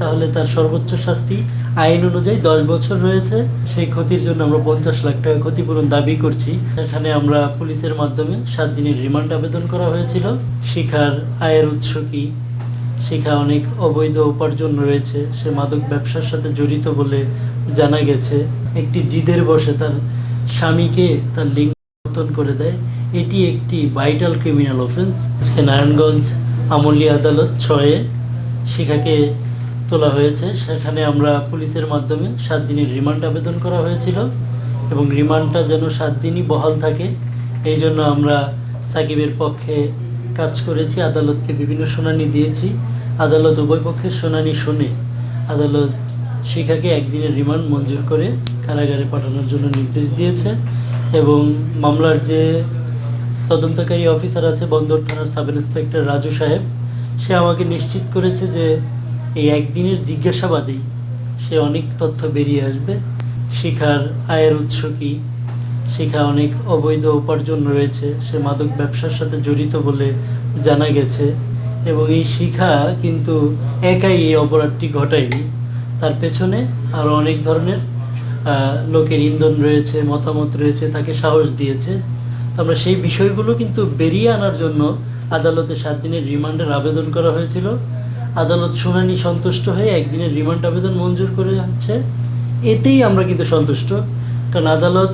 তাহলে তার সর্বোচ্চ শাস্তি আইন অনুযায়ী দশ বছর রয়েছে। সেই ক্ষতির জন্য আমরা পঞ্চাশ লাখ টাকা ক্ষতিপূরণ দাবি করছি। এখানে আমরা পুলিশের মাধ্যমে সাত দিনের রিমান্ড আবেদন করা হয়েছিল। শিখার আয়ের উৎস কি? শিখা অনেক অবৈধ উপার্জন রয়েছে। সে মাদক ব্যবসার সাথে জড়িত বলে জানা গেছে। একটি জিদের বসে তার স্বামীকে তার লিঙ্গ পরিবর্তন করে দেয়। এটি একটি ভাইটাল ক্রিমিনাল অফেন্স। আজকে নারায়ণগঞ্জ আমলি আদালত ছয়ে শিখাকে তোলা হয়েছে। সেখানে আমরা পুলিশের মাধ্যমে সাত দিনের রিমান্ড আবেদন করা হয়েছিল এবং রিমান্ডটা যেন সাত দিনই বহাল থাকে। এই জন্য আমরা সাকিবের পক্ষে কাজ করেছি। আদালতকে বিভিন্ন শুনানি দিয়েছি। আদালত উভয় পক্ষের শুনানি শুনে আদালত শিখাকে একদিনের রিমান্ড মঞ্জুর করে কারাগারে পাঠানোর জন্য নির্দেশ দিয়েছে এবং মামলার যে তদন্তকারী অফিসার আছে বন্দর থানার সাব ইন্সপেক্টর রাজু সাহেব, সে আমাকে নিশ্চিত করেছে যে এই একদিনের জিজ্ঞাসাবাদেই সে অনেক তথ্য বেরিয়ে আসবে। শিখার আয়ের উৎস কী? শিখা অনেক অবৈধ উপার্জন রয়েছে। সে মাদক ব্যবসার সাথে জড়িত বলে জানা গেছে এবং এই শিখা কিন্তু একাই এই অপরাধটি ঘটায়নি। তার পেছনে আরও অনেক ধরনের লোকের ইন্ধন রয়েছে, মতামত রয়েছে, তাকে সাহস দিয়েছে। আমরা সেই বিষয়গুলো কিন্তু বেরিয়ে আনার জন্য আদালতে সাত দিনের রিমান্ডের আবেদন করা হয়েছিল। আদালত শুনানি সন্তুষ্ট হয়ে একদিনের রিমান্ড আবেদন মঞ্জুর করে যাচ্ছে। এতেই আমরা কিন্তু সন্তুষ্ট। কারণ আদালত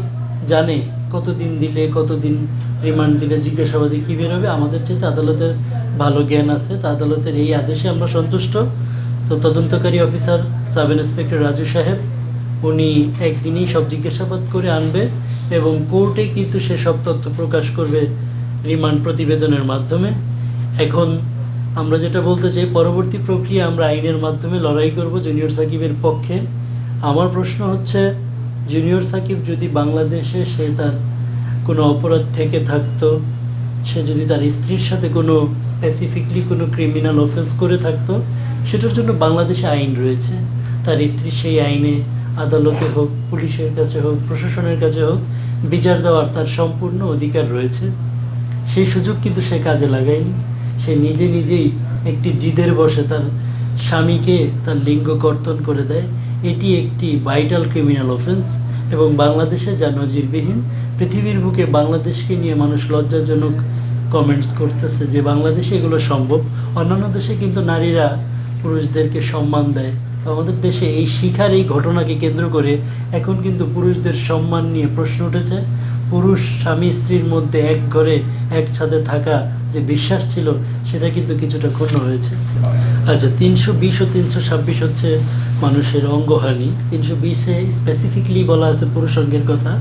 জানে কতদিন দিলে, কতদিন রিমান্ড দিলে জিজ্ঞাসাবাদে কী বেরোবে আমাদের চেয়ে আদালতের ভালো জ্ঞান আছে। তা আদালতের এই আদেশে আমরা সন্তুষ্ট। তো তদন্তকারী অফিসার সাব ইন্সপেক্টর রাজু সাহেব, উনি একদিনই সব জিজ্ঞাসাবাদ করে আনবে এবং কোর্টে কিন্তু সে সব তথ্য প্রকাশ করবে রিমান্ড প্রতিবেদনের মাধ্যমে। এখন আমরা যেটা বলতে চাই, পরবর্তী প্রক্রিয়া আমরা আইনের মাধ্যমে লড়াই করব জুনিয়র সাকিবের পক্ষে। আমার প্রশ্ন হচ্ছে, জুনিয়র সাকিব যদি বাংলাদেশে সে তার কোনো অপরাধ থেকে থাকতো, সে যদি তার স্ত্রীর সাথে কোনো স্পেসিফিকলি কোনো ক্রিমিনাল অফেন্স করে থাকতো, সেটার জন্য বাংলাদেশে আইন রয়েছে। তার স্ত্রী সেই আইনে আদালতে হোক, পুলিশের কাছে হোক, প্রশাসনের কাছে হোক, বিচার দেওয়ার তার সম্পূর্ণ অধিকার রয়েছে। সেই সুযোগ কিন্তু সে কাজে লাগায়নি। সে নিজে নিজেই একটি জিদের বসে তার স্বামীকে তার লিঙ্গ কর্তন করে দেয়। এটি একটি ভাইটাল ক্রিমিনাল অফেন্স এবং বাংলাদেশে যা নজিরবিহীন, পৃথিবীর বুকে বাংলাদেশকে নিয়ে মানুষ লজ্জাজনক কমেন্টস করতেছে যে বাংলাদেশে এগুলো সম্ভব। অন্যান্য দেশে কিন্তু নারীরা পুরুষদেরকে সম্মান দেয়। আমাদের দেশে এই শিখার এই ঘটনাকে কেন্দ্র করে এখন কিন্তু পুরুষদের সম্মান নিয়ে প্রশ্ন উঠেছে। পুরুষ স্বামী স্ত্রীর মধ্যে এক ঘরে এক ছাদে থাকা যে বিশ্বাস ছিল সেটা কিন্তু কিছুটা ক্ষুণ্ণ হয়েছে। আচ্ছা তিনশো বিশ ও তিনশো ছাব্বিশ হচ্ছে মানুষের অঙ্গহানি। তিনশো বিশে স্পেসিফিকলি বলা আছে পুরুষ অঙ্গের কথা,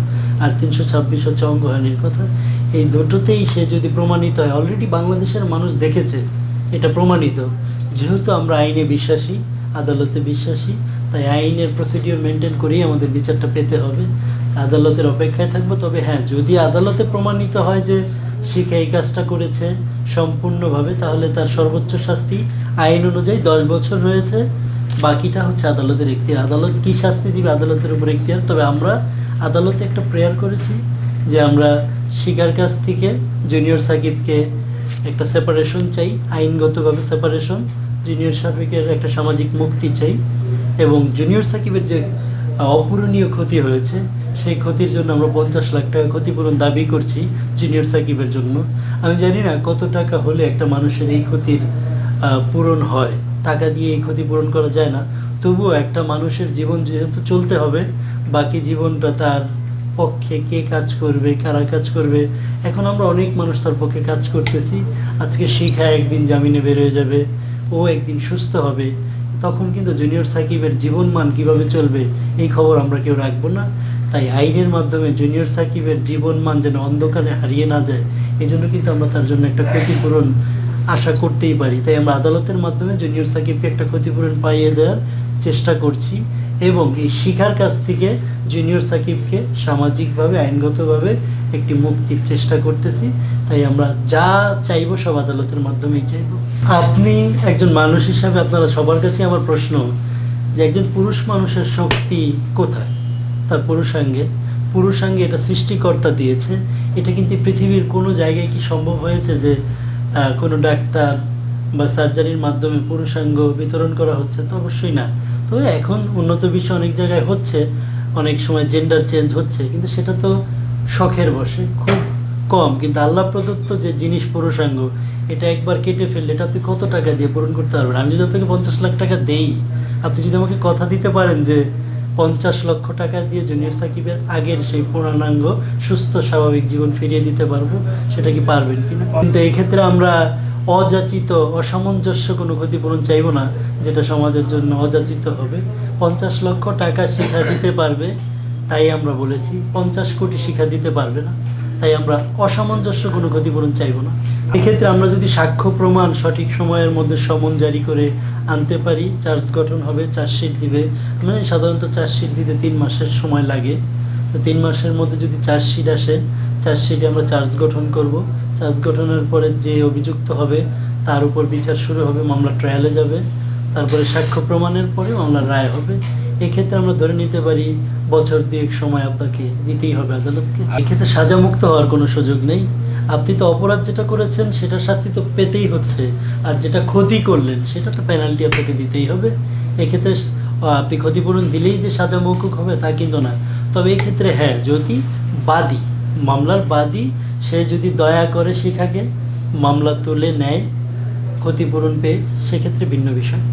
আর তিনশো ছাব্বিশ হচ্ছে অঙ্গহানির কথা। এই দুটোতেই সে যদি প্রমাণিত হয় অলরেডি বাংলাদেশের মানুষ দেখেছে, এটা প্রমাণিত। যেহেতু আমরা আইনে বিশ্বাসী, আদালতে বিশ্বাসী, তাই আইনের প্রসিডিওর মেনটেন করেই আমাদের বিচারটা পেতে হবে। আদালতের অপেক্ষায় থাকব, তবে হ্যাঁ যদি আদালতে প্রমাণিত হয় যে শিখা এই কাজটা করেছে সম্পূর্ণভাবে? তাহলে তার সর্বোচ্চ শাস্তি আইন অনুযায়ী দশ বছর রয়েছে। বাকিটা হচ্ছে আদালতের এখতিয়ার। আদালত কী শাস্তি দিবে? আদালতের উপর এখতিয়ার। তবে আমরা আদালতে একটা প্রেয়ার করেছি যে আমরা শিকার কাছ থেকে জুনিয়র সাকিবকে একটা সেপারেশন চাই, আইনগতভাবে সেপারেশন জুনিয়র সাকিবের একটা সামাজিক মুক্তি চাই এবং জুনিয়র সাকিবের যে অপূরণীয় ক্ষতি হয়েছে। সেই ক্ষতির জন্য আমরা পঞ্চাশ লাখ টাকা ক্ষতিপূরণ দাবি করছি জুনিয়র সাকিবের জন্য। আমি জানি না কত টাকা হলে একটা মানুষের এই ক্ষতির পূরণ হয়। টাকা দিয়ে এই ক্ষতি পূরণ করা যায় না। তবুও একটা মানুষের জীবন যেহেতু চলতে হবে, বাকি জীবনটা তার পক্ষে কে কাজ করবে, কারা কাজ করবে? এখন আমরা অনেক মানুষ তার পক্ষে কাজ করতেছি। আজকে শিখা একদিন জামিনে বের হয়ে যাবে। ও একদিন সুস্থ হবে। তখন কিন্তু জুনিয়র সাকিবের জীবন মান কীভাবে চলবে এই খবর আমরা কেউ রাখব না। তাই আইনের মাধ্যমে জুনিয়র সাকিবের জীবন মান যেন অন্ধকারে হারিয়ে না যায়, এই জন্য কিন্তু আমরা তার জন্য একটা ক্ষতিপূরণ আশা করতেই পারি। তাই আমরা আদালতের মাধ্যমে জুনিয়র সাকিবকে একটা ক্ষতিপূরণ পাইয়ে দেওয়ার চেষ্টা করছি। এবং এই শিখার কাছ থেকে জুনিয়র সাকিবকে সামাজিকভাবে, আইনগতভাবে একটি মুক্তির চেষ্টা করতেছি। তাই আমরা যা চাইব সব আদালতের মাধ্যমেই চাইব। আপনি একজন মানুষ হিসাবে আপনারা সবার কাছে আমার প্রশ্ন, যে একজন পুরুষ মানুষের শক্তি কোথায়? তার পুরুষাঙ্গে। পুরুষাঙ্গে এটা সৃষ্টিকর্তা দিয়েছে। এটা কিন্তু পৃথিবীর কোনো জায়গায় কি সম্ভব হয়েছে যে কোনো ডাক্তার বা সার্জারির মাধ্যমে পুরুষাঙ্গ বিতরণ করা হচ্ছে? তো অবশ্যই না। তো এখন উন্নত বিশ্ব অনেক জায়গায় হচ্ছে, অনেক সময় জেন্ডার চেঞ্জ হচ্ছে, কিন্তু সেটা তো শখের বসে খুব কম। কিন্তু আল্লাহ প্রদত্ত যে জিনিস পুরুষাঙ্গ, এটা একবার কেটে ফেললে এটা আপনি কত টাকা দিয়ে পূরণ করতে পারবেন আমি যদি আপনাকে পঞ্চাশ লাখ টাকা দেই, আপনি যদি আমাকে কথা দিতে পারেন যে পঞ্চাশ লক্ষ টাকা দিয়ে জুনিয়র সাকিবের আগের সেই পূর্ণাঙ্গ, সুস্থ, স্বাভাবিক জীবন ফিরিয়ে দিতে পারব, সেটা কি পারবেন কিনা? কিন্তু এই ক্ষেত্রে আমরা অযাচিত অসামঞ্জস্য কোনো ক্ষতিপূরণ চাইব না, যেটা সমাজের জন্য অযাচিত হবে। পঞ্চাশ লক্ষ টাকা শিক্ষা দিতে পারবে, তাই আমরা বলেছি, পঞ্চাশ কোটি শিক্ষা দিতে পারবে না, তাই আমরা অসামঞ্জস্য কোনো ক্ষতিপূরণ চাইব না। এক্ষেত্রে আমরা যদি সাক্ষ্য প্রমাণ সঠিক সময়ের মধ্যে সমন জারি করে আনতে পারি, চার্জ গঠন হবে, চার্জশিট দিবে। মানে সাধারণত চার্জশিট দিতে তিন মাসের সময় লাগে। তো তিন মাসের মধ্যে যদি চার্জশিট আসে, চার্জশিটে আমরা চার্জ গঠন করব। চার্জ গঠনের পরে যে অভিযুক্ত হবে, তার উপর বিচার শুরু হবে, মামলা ট্রায়ালে যাবে। তারপরে সাক্ষ্য প্রমাণের পরে মামলার রায় হবে। এক্ষেত্রে আমরা ধরে নিতে পারি বছর দুয়েক সময় আপনাকে দিতেই হবে আদালতকে। এক্ষেত্রে সাজামুক্ত হওয়ার কোনো সুযোগ নেই। আপনি তো অপরাধ যেটা করেছেন, সেটা শাস্তি তো পেতেই হচ্ছে। আর যেটা ক্ষতি করলেন, সেটা তো পেনাল্টি আপনাকে দিতেই হবে। এক্ষেত্রে আপনি ক্ষতিপূরণ দিলেই যে সাজা মৌকুক হবে তা কিন্তু না। তবে এক্ষেত্রে হ্যাঁ যদি বাদী মামলার বাদী, সে যদি দয়া করে শিখাকে, মামলা তুলে নেয়, ক্ষতিপূরণ পেয়ে, সেক্ষেত্রে ভিন্ন বিষয়।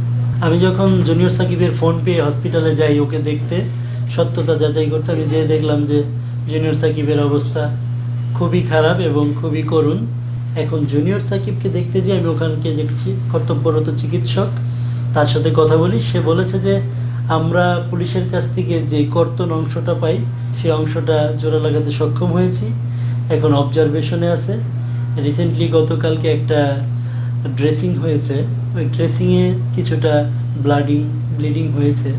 আমি যখন জুনিয়র সাকিবের ফোন পেয়ে হসপিটালে যাই ওকে দেখতে, সত্যতা যাচাই করতে, আমি যেয়ে দেখলাম যে জুনিয়র সাকিবের অবস্থা খুবই খারাপ এবং খুবই করুণ। এখন জুনিয়র সাকিবকে দেখতে যে আমি ওখানকে যে কর্তব্যরত চিকিৎসক, তার সাথে কথা বলি। সে বলেছে যে আমরা পুলিশের কাছ থেকে যে কর্তন অংশটা পাই, সেই অংশটা জোড়া লাগাতে সক্ষম হয়েছি। এখন অবজারভেশনে আছে। রিসেন্টলি গতকালকে একটা ড্রেসিং হয়েছে। ওই ড্রেসিংয়ে কিছুটা ব্লাডিং ব্লিডিং হয়েছে।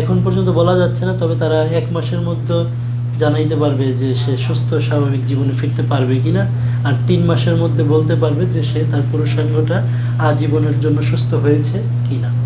এখন পর্যন্ত বলা যাচ্ছে না, তবে তারা এক মাসের মধ্যে জানাইতে পারবে যে সে সুস্থ, স্বাভাবিক জীবনে ফিরতে পারবে কিনা। আর তিন মাসের মধ্যে বলতে পারবে যে সে তার পুরুষাঙ্গটা আজীবনের জন্য সুস্থ হয়েছে কিনা।